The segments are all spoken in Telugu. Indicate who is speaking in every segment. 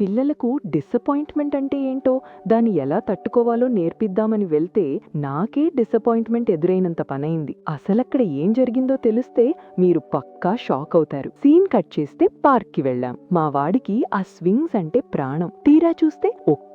Speaker 1: పిల్లలకు డిసప్పాయింట్మెంట్ అంటే ఏంటో దాన్ని ఎలా తట్టుకోవాలో నేర్పిద్దామని వెళ్తే నాకే డిసప్పాయింట్మెంట్ ఎదురైనంత పనైంది. అసలక్కడ ఏం జరిగిందో తెలిస్తే మీరు పక్కా షాక్ అవుతారు. సీన్ కట్ చేస్తే పార్క్కి వెళ్ళాం. మా వాడికి ఆ స్వింగ్స్ అంటే ప్రాణం. తీరా చూస్తే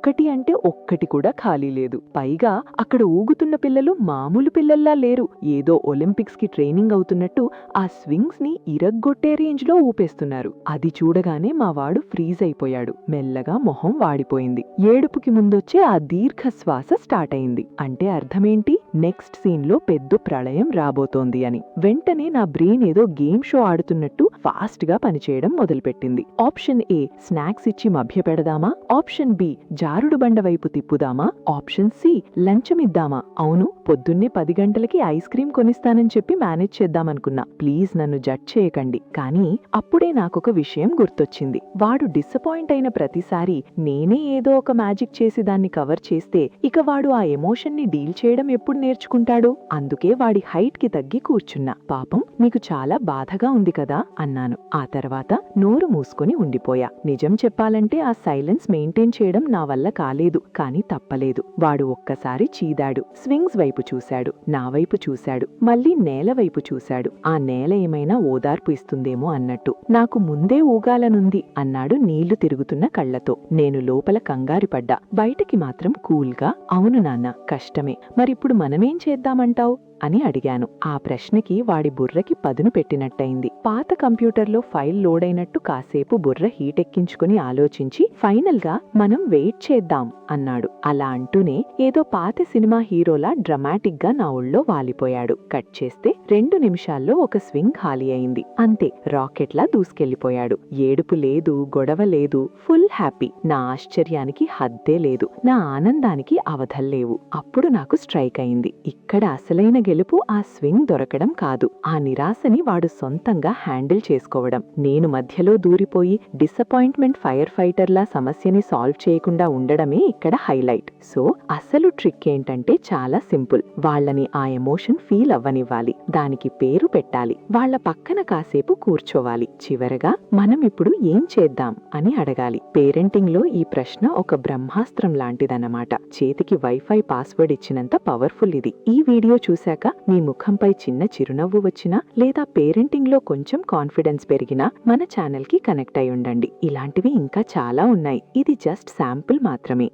Speaker 1: ఒక్కటి అంటే ఒక్కటి కూడా ఖాళీ లేదు. పైగా అక్కడ ఊగుతున్న పిల్లలు మామూలు పిల్లల్లా లేరు. ఏదో ఒలింపిక్స్కి ట్రైనింగ్ అవుతున్నట్టు ఆ స్వింగ్స్ని ఇరగ్గొట్టే రేంజ్లో ఊపేస్తున్నారు. అది చూడగానే మా వాడు ఫ్రీజ్ అయిపోయాడు. మెల్లగా మొహం వాడిపోయింది. ఏడుపుకి ముందొచ్చే ఆ దీర్ఘ శ్వాస స్టార్ట్ అయింది. అంటే అర్థమేంటి? నెక్స్ట్ సీన్లో పెద్ద ప్రళయం రాబోతోంది అని. వెంటనే నా బ్రెయిన్ ఏదో గేమ్ షో ఆడుతున్నట్టు ఫాస్ట్గా పనిచేయడం మొదలుపెట్టింది. ఆప్షన్ ఏ స్నాక్స్ ఇచ్చి మభ్య పెడదామా ఆప్షన్ బి జారుడు బండ వైపు తిప్పుదామా? Option C లంచమిద్దామా? అవును పొద్దున్నే పది గంటలకి ఐస్ క్రీం కొనిస్తానని చెప్పి మేనేజ్ చేద్దామనుకున్నా. ప్లీజ్ నన్ను జడ్జ్ చేయకండి. కానీ అప్పుడే నాకొక విషయం గుర్తొచ్చింది. వాడు డిసప్పాయింట్ అయిన ప్రతిసారి నేనే ఏదో ఒక మ్యాజిక్ చేసి దాన్ని కవర్ చేస్తే ఇక వాడు ఆ ఎమోషన్ని డీల్ చేయడం ఎప్పుడు నేర్చుకుంటాడు. అందుకే వాడి హైట్కి తగ్గి కూర్చున్నా. పాపం నీకు చాలా బాధగా ఉంది కదా అన్నాను. ఆ తర్వాత నోరు మూసుకొని ఉండిపోయా. నిజం చెప్పాలంటే ఆ సైలెన్స్ మెయింటైన్ చేయడం నా వల్ల కాలేదు. కానీ తప్పలేదు. వాడు ఒక్కసారి చీదాడు. స్వింగ్స్ వైపు చూశాడు. నా వైపు చూశాడు. మళ్ళీ నేల వైపు చూశాడు. ఆ నేల ఏమైనా ఓదార్పు ఇస్తుందేమో అన్నట్టు. నాకు ముందే ఊగాలనుంది అన్నాడు నీళ్ళు తిరుగుతున్న కళ్ళతో. నేను లోపల కంగారిపడ్డా. బయటికి మాత్రం కూల్గా అవును నాన్న కష్టమే. మరిప్పుడు మనమేం చేద్దామంటావు? అని అడిగాను. ఆ ప్రశ్నకి వాడి బుర్రకి పదును పెట్టినట్టయింది. పాత కంప్యూటర్లో ఫైల్ లోడ్ అయినట్టు కాసేపు బుర్ర హీట్ ఎక్కించుకుని ఆలోచించి ఫైనల్గా మనం వెయిట్ చేద్దాం అన్నాడు. అలా అంటూనే ఏదో పాత సినిమా హీరోలా డ్రమాటిక్గా నా ఒళ్ళో వాలిపోయాడు. కట్ చేస్తే రెండు నిమిషాల్లో ఒక స్వింగ్ ఖాళీ అయింది. అంతే రాకెట్లా దూసుకెళ్ళిపోయాడు ఏడుపు లేదు గొడవ లేదు ఫుల్ హ్యాపీ. నా ఆశ్చర్యానికి హద్దే లేదు. నా ఆనందానికి అవధల్లేవు. అప్పుడు నాకు స్ట్రైక్ అయింది ఇక్కడ అసలైన గెలుపు ఆ స్వింగ్ దొరకడం కాదు. ఆ నిరాశని వాడు సొంతంగా హ్యాండిల్ చేసుకోవడం. నేను మధ్యలో దూరిపోయి డిసప్పాయింట్మెంట్ ఫైర్ ఫైటర్లా సమస్యని సాల్వ్ చేయకుండా ఉండడమే ఇక్కడ హైలైట్. సో అసలు ట్రిక్ ఏంటంటే చాలా సింపుల్. వాళ్ళని ఆ ఎమోషన్ ఫీల్ అవ్వనివ్వాలి. దానికి పేరు పెట్టాలి. వాళ్ళ పక్కన కాసేపు కూర్చోవాలి. చివరగా మనం ఇప్పుడు ఏం చేద్దాం అని అడగాలి. పేరెంటింగ్లో ఈ ప్రశ్న ఒక బ్రహ్మాస్త్రం లాంటిదన్నమాట. చేతికి వైఫై పాస్వర్డ్ ఇచ్చినంత పవర్ఫుల్ ఇది. ఈ వీడియో చూశాక మీ ముఖంపై చిన్న చిరునవ్వు వచ్చినా లేదా పేరెంటింగ్లో కొంచెం కాన్ఫిడెన్స్ పెరిగినా మన ఛానల్కి కనెక్ట్ అయి ఉండండి ఇలాంటివి ఇంకా చాలా ఉన్నాయి. ఇది జస్ట్ శాంపుల్ మాత్రమే.